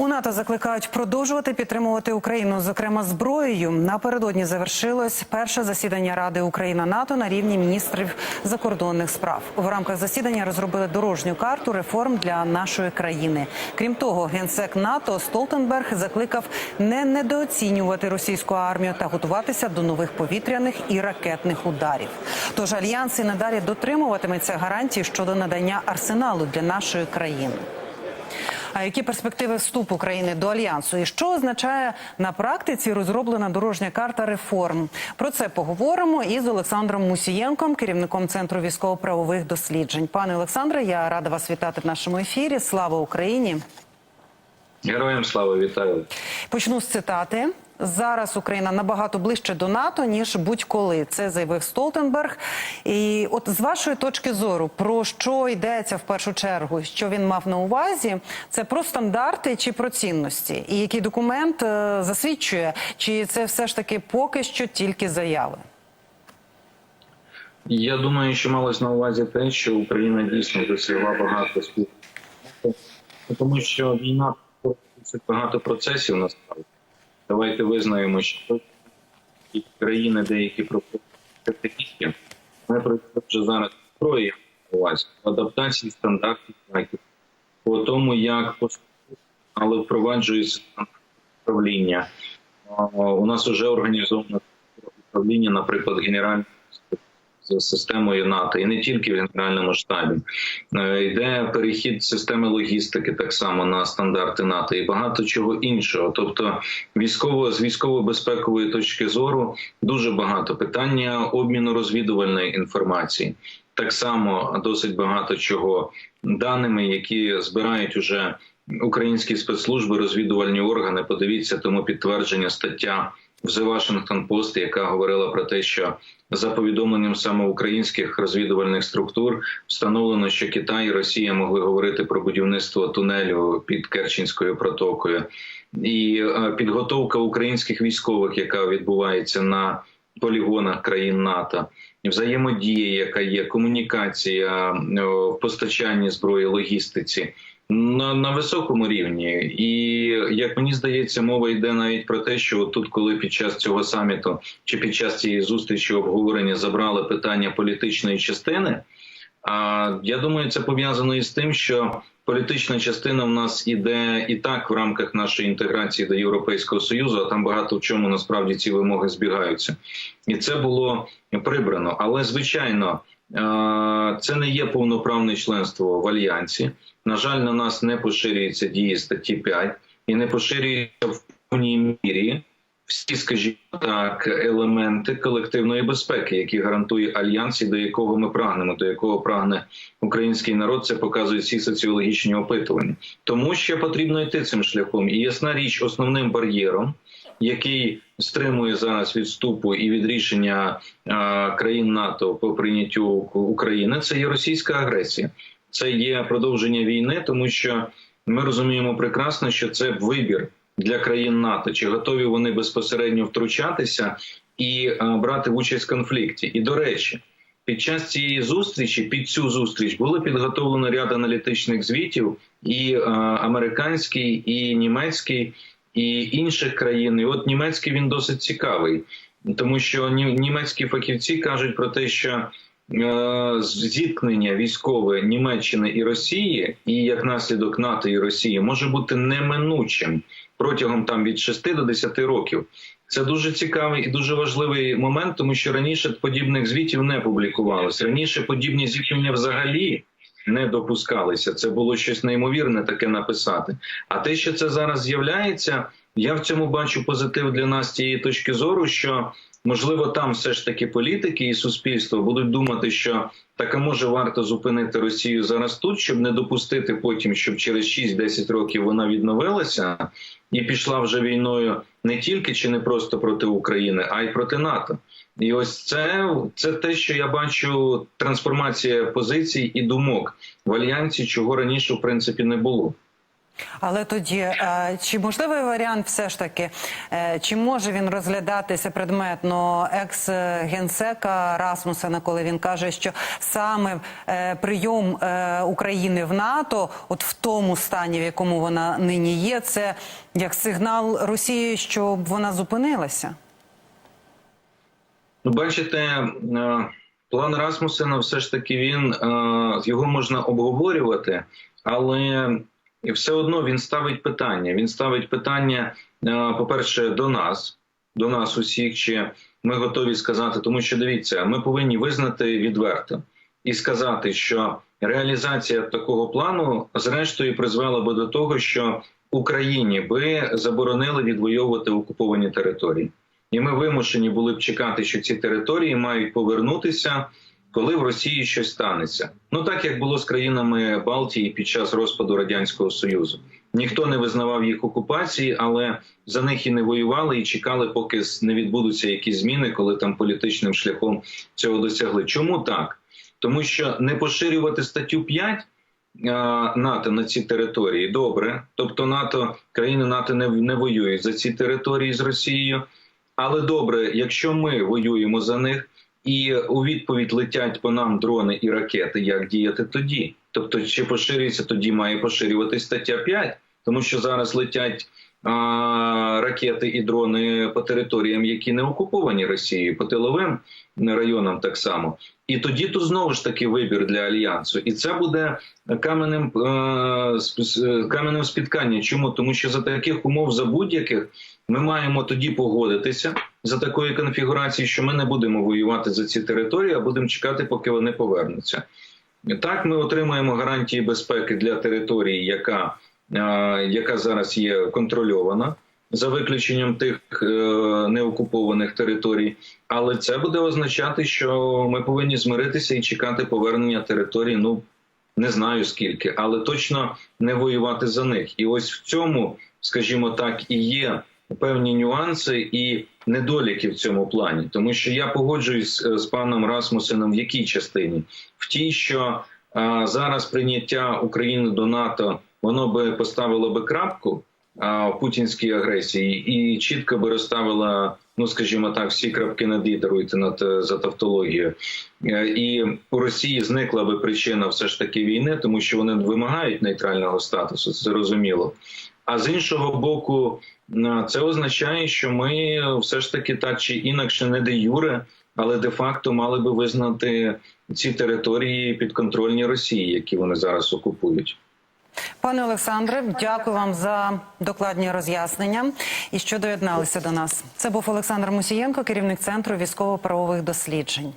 У НАТО закликають продовжувати підтримувати Україну, зокрема зброєю. Напередодні завершилось перше засідання Ради Україна НАТО на рівні міністрів закордонних справ. В рамках засідання розробили дорожню карту реформ для нашої країни. Крім того, генсек НАТО Столтенберг закликав не недооцінювати російську армію та готуватися до нових повітряних і ракетних ударів. Тож альянс і надалі дотримуватиметься гарантій щодо надання арсеналу для нашої країни. А які перспективи вступу України до альянсу? І що означає на практиці розроблена дорожня карта реформ? Про це поговоримо із Олександром Мусієнком, керівником центру військово-правових досліджень. Пане Олександре, я рада вас вітати в нашому ефірі. Слава Україні! Героям слава вітаю. Почну з цитати. Зараз Україна набагато ближче до НАТО ніж будь-коли. Це заявив Столтенберг. І от з вашої точки зору, про що йдеться в першу чергу, що він мав на увазі, це про стандарти чи про цінності, і який документ е, засвідчує, чи це все ж таки поки що тільки заяви. Я думаю, що малось на увазі те, що Україна дійсно досягла багато спільних, тому що війна досить багато процесів насправді. Давайте визнаємо, що країни деякі проходять, ми це вже зараз на увазі адаптації стандартів знаків, по тому, як але впроваджується управління. У нас вже організовано управління, наприклад, генеральне системою НАТО, і не тільки в генеральному штабі. Е, Йде перехід системи логістики так само на стандарти НАТО і багато чого іншого. Тобто, військово з військово-безпекової точки зору дуже багато питання обміну розвідувальної інформації. Так само досить багато чого даними, які збирають уже українські спецслужби, розвідувальні органи. Подивіться тому підтвердження стаття The Washington Post, яка говорила про те, що за повідомленням саме українських розвідувальних структур встановлено, що Китай і Росія могли говорити про будівництво тунелю під Керченською протокою, і е, підготовка українських військових, яка відбувається на полігонах країн НАТО, взаємодія, яка є комунікація е, в постачанні зброї, логістиці. На, на високому рівні, і як мені здається, мова йде навіть про те, що тут, коли під час цього саміту чи під час цієї зустрічі обговорення забрали питання політичної частини. А я думаю, це пов'язано із тим, що політична частина в нас іде і так в рамках нашої інтеграції до Європейського союзу. А там багато в чому насправді ці вимоги збігаються, і це було прибрано. Але звичайно, це не є повноправне членство в альянсі. На жаль, на нас не поширюється дії статті 5 і не поширюється в повній мірі всі, скажімо так, елементи колективної безпеки, які гарантує альянс і до якого ми прагнемо, до якого прагне український народ. Це показують всі соціологічні опитування. Тому що потрібно йти цим шляхом. І ясна річ, основним бар'єром, який стримує зараз відступу і від рішення країн НАТО по прийняттю України, це є російська агресія. Це є продовження війни, тому що ми розуміємо прекрасно, що це вибір для країн НАТО, чи готові вони безпосередньо втручатися і брати участь в конфлікті. І до речі, під час цієї зустрічі, під цю зустріч, було підготовлено ряд аналітичних звітів, і е, американський, і німецький, і інших країн. І от німецький він досить цікавий, тому що німецькі фахівці кажуть про те, що Е, зіткнення військове Німеччини і Росії, і як наслідок НАТО і Росії може бути неминучим протягом там від 6 до 10 років. Це дуже цікавий і дуже важливий момент, тому що раніше подібних звітів не публікувалося. Раніше подібні зіткнення взагалі не допускалися. Це було щось неймовірне таке написати. А те, що це зараз з'являється, я в цьому бачу позитив для нас з тієї точки зору, що Можливо, там все ж таки політики і суспільство будуть думати, що так а може варто зупинити Росію зараз тут, щоб не допустити потім, щоб через 6-10 років вона відновилася і пішла вже війною не тільки чи не просто проти України, а й проти НАТО. І ось це це те, що я бачу трансформація позицій і думок в альянсі, чого раніше в принципі не було. Але тоді е, чи можливий варіант, все ж таки, е, чи може він розглядатися предметно екс-генсека Расмусена, коли він каже, що саме е, прийом України в НАТО, от в тому стані, в якому вона нині є, це як сигнал Росії, щоб вона зупинилася? Ну, бачите, е, план Расмусена все ж таки він е, його можна обговорювати, але все одно він ставить питання. Він ставить питання, е, по-перше, до нас, до нас усіх, чи ми готові сказати, тому що дивіться, ми повинні визнати відверто і сказати, що реалізація такого плану, зрештою, призвела би до того, що Україні би заборонили відвоювати окуповані території. І ми вимушені були б чекати, що ці території мають повернутися, коли в Росії щось станеться. Ну так як було з країнами Балтії під час розпаду радянського союзу. Ніхто не визнавав їх окупації, але за них і не воювали, і чекали, поки не відбудуться якісь зміни, коли там політичним шляхом цього досягли. Чому так? Тому що не поширювати статтю 5 НАТО на ці території добре, тобто НАТО країни НАТО не, не воюють за ці території з Росією. Але добре, якщо ми воюємо за них і у відповідь летять по нам дрони і ракети, як діяти тоді? Тобто, чи поширюється тоді, має поширюватись стаття 5, тому що зараз летять а, ракети і дрони по територіям, які не окуповані Росією, по тиловим районам так само. І тоді то знову ж таки вибір для альянсу, і це буде каменем е, каменем спіткання. Чому тому, що за таких умов, за будь-яких, ми маємо тоді погодитися за такої конфігурації, що ми не будемо воювати за ці території, а будемо чекати, поки вони повернуться. Так, ми отримаємо гарантії безпеки для території, яка, е, яка зараз є контрольована. За виключенням тих е, неокупованих територій, але це буде означати, що ми повинні змиритися і чекати повернення територій. Ну не знаю скільки, але точно не воювати за них. І ось в цьому, скажімо так, і є певні нюанси і недоліки в цьому плані, тому що я погоджуюсь е, з паном Расмусеном в якій частині? В тій, що а, зараз прийняття України до НАТО воно би поставило би крапку а, в путінській агресії і чітко би розставила. Ну, скажімо так, всі крапки над «і», даруйте над е, за тавтологію. Е, І у Росії зникла би причина все ж таки війни, тому що вони вимагають нейтрального статусу, це зрозуміло. А з іншого боку, це означає, що ми все ж таки так чи інакше не де юре, але де факто мали би визнати ці території підконтрольні Росії, які вони зараз окупують. Пане Олександре, дякую вам за докладні роз'яснення і що доєдналися до нас. Це був Олександр Мусієнко, керівник центру військово-правових досліджень.